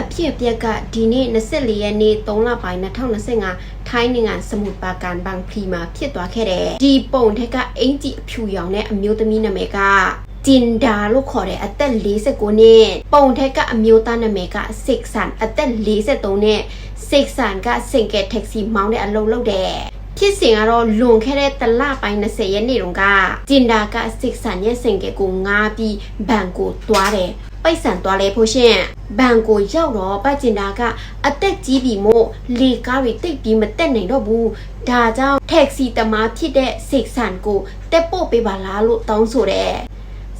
အဖြစ်အပျက်ကဒီနေ့24ရက်နေ့3လပိုင်း2025ထိုင်းနိုင်ငံစမုတ်ပါကန်ဘန်ဖလီမှာဖြစ်သွားခဲ့တယ်ဒီပုံထက်ကအင်ဂျီအဖြူရောင်တဲ့အမျိုးသမီးနာမည်ကဂျင်ဒါလို့ခေါ်တဲ့အသက်49နှစ်ပုံထက်ကအမျိုးသားနာမည်ကစစ်ဆန်အသက်43နှစ်စစ်ဆန်ကစင်ကယ်တက္ကစီမောင်းတဲ့အလုပ်လုပ်တယ်ဖြစ်စဉ်ကတော့လွန်ခဲ့တဲ့တလပိုင်း20ရက်နေ့တုန်းကဂျင်ဒါကစစ်ဆန်ရဲ့စင်ကယ်ကိုငားပြီးဘန်ကိုသွားတယ် ပိတ်ဆန်သွားလဲဖို့ရှင်ဘန်ကိုရောက်တော့ပတ်ကျင်တာကအသက်ကြီးပြီမို့လေကားတွေတိတ်ပြီးမတက်နိုင်တော့ဘူးဒါကြောင့်택စီတမားဖြစ်တဲ့စိတ်ဆန်ကိုတက်ပို့ပေးပါလားလို့တောင်းဆိုတယ်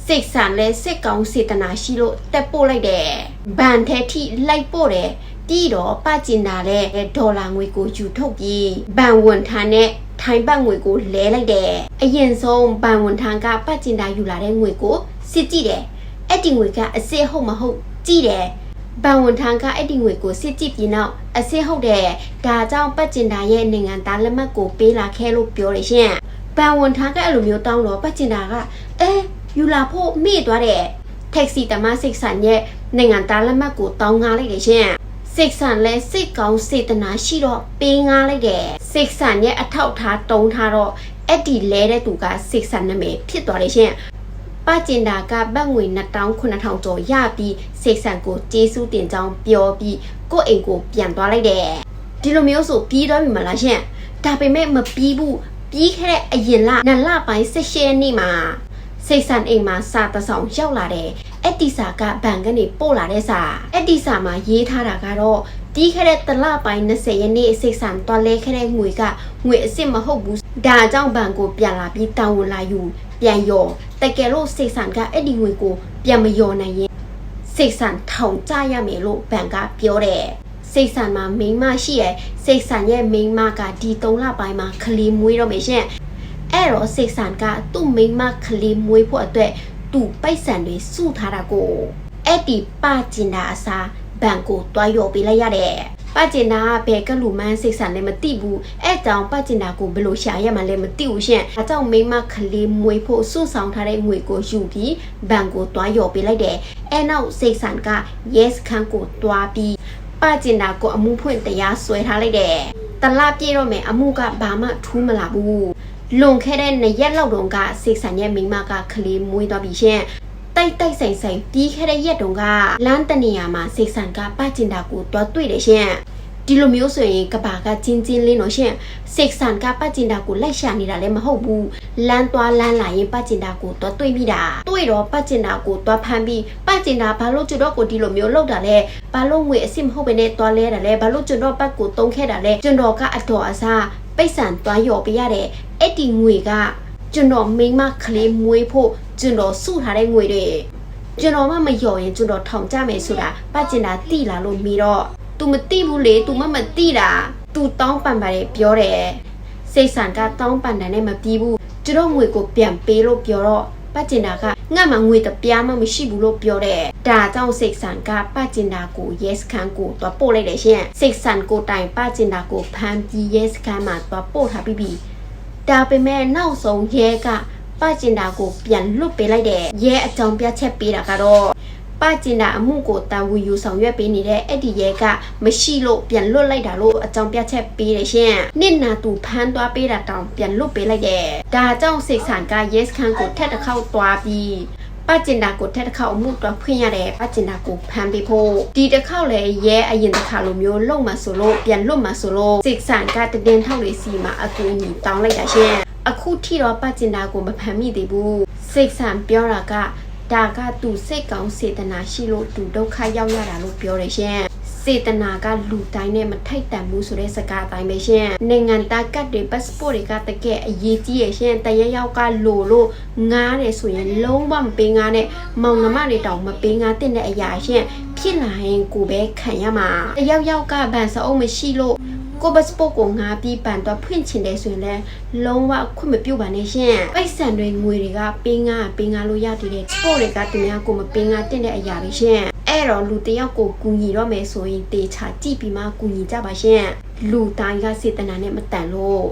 စိတ်ဆန်လဲစစ်ကောင်းစေတနာရှိလို့တက်ပို့လိုက်တယ်ဘန်ထဲထိလိုက်ပို့တယ်ပြီးတော့ပကျင်တာလဲဒေါ်လာငွေကိုယူထုတ်ပြီးဘန်ဝန်ထမ်းနဲ့ထိုင်းဘတ်ငွေကိုလဲလိုက်တယ်အရင်ဆုံးဘန်ဝန်ထမ်းကပကျင်တာယူလာတဲ့ငွေကိုစစ်ကြည့်တယ် အဲ့ဒီငွေကအစစ်ဟုတ်မဟုတ်ကြည့်တယ်ဘန်ဝန်ထမ်းကအဲ့ဒီငွေကိုစစ်ကြည့်ပြီးနောက်အစစ်ဟုတ်တယ်ဒါကြောင့်ပတ်ကျင်တာရဲ့နိုင်ငံသားလက်မှတ်ကိုပေးလာခဲ့လို့ပြောတယ်ရှင်ဘန်ဝန်ထမ်းကအဲ့လိုမျိုးတောင်းတော့ပတ်ကျင်တာကအဲယူလာဖို့မေ့သွားတယ်택시တမစိတ်ဆန်ရဲ့နိုင်ငံသားလက်မှတ်ကိုတောင်းငားလိုက်တယ်ရှင်စိတ်ဆန်လဲစိတ်ကောင်းစေတနာရှိတော့ပေးငားလိုက်တယ်စိတ်ဆန်ရဲ့အထောက်ထားတုံးထားတော့အဲ့ဒီလဲတဲ့သူကစိတ်ဆန်နာမည်ဖြစ်သွားတယ်ရှင် ပကျင်တာကဘတ်ငွေ2900ကျော်ရပြီးစိတ်ဆန်ကိုကျေးဇူးတင်ကြောင်းပြောပြီးကိုယ့်အိမ်ကိုပြန်သွားလိုက်တယ်ဒီလိုမျိုးဆိုပြီးသွားပြီမလားရှင်ဒါပေမဲ့မပြီးဘူးပြီးခဲ့တဲ့အရင်လနလပိုင်း16ရက်နေ့မှာစိတ်ဆန်အိမ်မှာစာတဆောင်ရောက်လာတယ်အဲ့ဒီစာကဘန်ကနေပို့လာတဲ့စာအဲ့ဒီစာမှာရေးထားတာကတော့တီးခဲ့တဲ့တလပိုင်း20ရက်နေ့စိတ်ဆန်တွားလဲခဲ့တဲ့ငွေကငွေအစ်စ်မဟုတ်ဘူးဒါကြောင့်ဘန်ကိုပြန်လာပြီးတောင်းဝင်လာယူပြန်ယော တကယ်လို့စိတ်ဆန်ကအဲ့ဒီငွေကိုပြန်မယောနိုင်ရင်စိတ်ဆန်ထောင်ကြရမယ်လို့ဘန်ကပြောတယ်စိတ်ဆန်မှာမိန်းမရှိရဲ့စိတ်ဆန်ရဲ့မိန်းမကဒီ3လပိုင်းမှာကလေးမွေးတော့မယ်ရှင်အဲ့တော့စိတ်ဆန်ကသူ့မိန်းမကလေးမွေးဖို့အတွက်သူ့ပိုက်ဆံတွေစုထားတာကိုအဲ့ဒီပကျင်တာအစားဘန်ကိုတွားရော်ပေးလိုက်ရတယ် ပကျင်တာကဘယ်ကလူမန်းစိတ်ဆန်လည်းမသိဘူးအဲ့တောင်ပကျင်တာကိုဘယ်လိုရှာရမှလည်းမသိဘူးရှင်အဲကြောင့်မိန်းမကလေးမွေးဖို့စုဆောင်ထားတဲ့ငွေကိုယူပြီးဘန်ကိုတွားရော်ပေးလိုက်တယ်အဲနောက်စိတ်ဆန်က yes ခန်းကိုတွားပြီးပကျင်တာကိုအမှုဖွင့်တရားဆွဲထားလိုက်တယ်တလပြေတော့မယ်အမှုကဘာမှထူးမလာဘူးလွန်ခဲ့တဲ့နှစ်ရက်လောက်တုန်းကစိတ်ဆန်ရဲ့မိန်းမကကလေးမွေးသွားပြီရှင် တိုက်တိုက်ဆိုင်ဆိုင်ပြီးခဲ့တဲ့ရက်တုန်းကလမ်းတနေရာမှာစိတ်ဆန်ကပကျင်တာကိုတွားတွေ့တယ်ရှင်ဒီလိုမျိုးဆိုရင်ကဘာကချင်းချင်းလေးနော်ရှင်စိတ်ဆန်ကပတ်ကျင်တာကိုလိုက်ရှာနေတာလည်းမဟုတ်ဘူးလမ်းသွားလမ်းလာရင်ပတ်ကျင်တာကိုတော့တွေ့မိတာတွေ့တော့ပတ်ကျင်တာကိုသွားဖမ်းပြီးပတ်ကျင်တာဘာလို့ကျွတ်တော့ကိုဒီလိုမျိုးလောက်တာလဲဘာလို့ငွေအစ်မဟုတ်ဘဲနဲ့သွားလဲတာလဲဘာလို့ကျွတ်တော့ပတ်ကိုတုံးခဲ့တာလဲကျွတ်တော့ကအတော်အစားပိတ်ဆန်သွားရော်ပေးရတယ်အဲ့ဒီငွေကကျွန်တော်မိမကလေးမွေးဖို့ ကျွန်တော်စုထားတဲ့ငွေတွေကျွန်တော်မှမလျော်ရင်ကျွန်တော်ထောင်ကြမယ်ဆိုတာပတ်ကျင်တာတိလာလို့မိတော့ तू မသိဘူးလေ तू မမသိတာ तू တောင်းပန်ပါတယ်ပြောတယ်စိတ်ဆန်ကတောင်းပန်တယ်နဲ့မပြီးဘူးကျတော့ငွေကိုပြန်ပေးလို့ပြောတော့ပတ်ကျင်တာကငါ့မှာငွေတပြားမှမရှိဘူးလို့ပြောတယ်ဒါကြောင့်စိတ်ဆန်ကပတ်ကျင်တာကို yes ခန်းကိုတော့ပို့လိုက်တယ်ရှင်စိတ်ဆန်ကိုတိုင်ပတ်ကျင်တာကိုဖမ်းပြီး yes ခန်းမှာတော့ပို့ထားပြီးပြီဒါပေမဲ့နောက်ဆုံးရဲက ပတ်ကျင်တာကိုပြန်လွတ်ပေးလိုက်တယ်ရဲအကြောင်းပြချက်ပေးတာကတော့ပကျင်တာအမှုကိုတန်ဝူယူဆောင်ရွက်ပေးနေတဲ့အဲ့ဒီရဲကမရှိလို့ပြန်လွတ်လိုက်တာလို့အကြောင်းပြချက်ပေးတယ်ရှင်။နစ်နာသူဖမ်းသွားပေးတာတောင်ပြန်လွတ်ပေးလိုက်တယ်။ဒါကြောင့်စိတ်ဆန်က yes ခန်းကိုထက်တစ်ခေါက်သွားပြီး ပကျင်တာကိုထက်တစ်ခေါက်အမှုတော့ဖွင့်ရတယ်ပကျင်တာကိုဖမ်းပေးဖို့ဒီတစ်ခေါက်လည်းရဲအရင်တစ်ခါလိုမျိုးလုံမှဆိုလို့ပြန်လွတ်မှဆိုလို့စိတ်ဆန်ကတည်င်းထောက်လေးစီမှာအကူအညီတောင်းလိုက်တာရှင်။အခုထိတော့ပကျင်တာကိုမဖမ်းမိသေးဘူး။စိတ်ဆန်ပြောတာကဒါကသူစိတ်ကောင်းစေတနာရှိလို့သူဒုက္ခရောက်ရတာလို့ပြောတယ်ရှင် စေတနာကလူတိုင်းနဲ့မထိုက်တန်ဘူးဆိုတဲ့စကားအတိုင်းပဲရှင်နိုင်ငံသားကတ်တွေ passport တွေကတကယ်အရေးကြီးရဲ့ရှင်တရရောက်ကလိုလို့ငားတယ်ဆိုရင်လုံးဝမပေးငားနဲ့မောင်နှမတွေတောင်မပေးငားတဲ့အရာရှင်ဖြစ်လာရင်ကိုပဲခံရမှာတယောက်ယောက်ကဗန်စအုပ်မရှိလို့ ကိုဘတ်စပို့ကိုငါပြီးပန်တော့ဖွင့်ချင်တယ်ဆိုရင်လည်းလုံးဝခွင့်မပြုတ်ပါနဲ့ရှင်ပိတ်ဆန်တွေငွေတွေကပေးငါပေးငါလို့ရတည်တဲ့စပို့တွေကတင်များကိုမပေးငါတင်တဲ့အရာပဲရှင်အဲ့တော့လူတယောက်ကိုကူညီတော့မယ်ဆိုရင်တေချာကြည့်ပြီးမှကူညီကြပါရှင်လူတိုင်းကစေတနာနဲ့မတန်လို့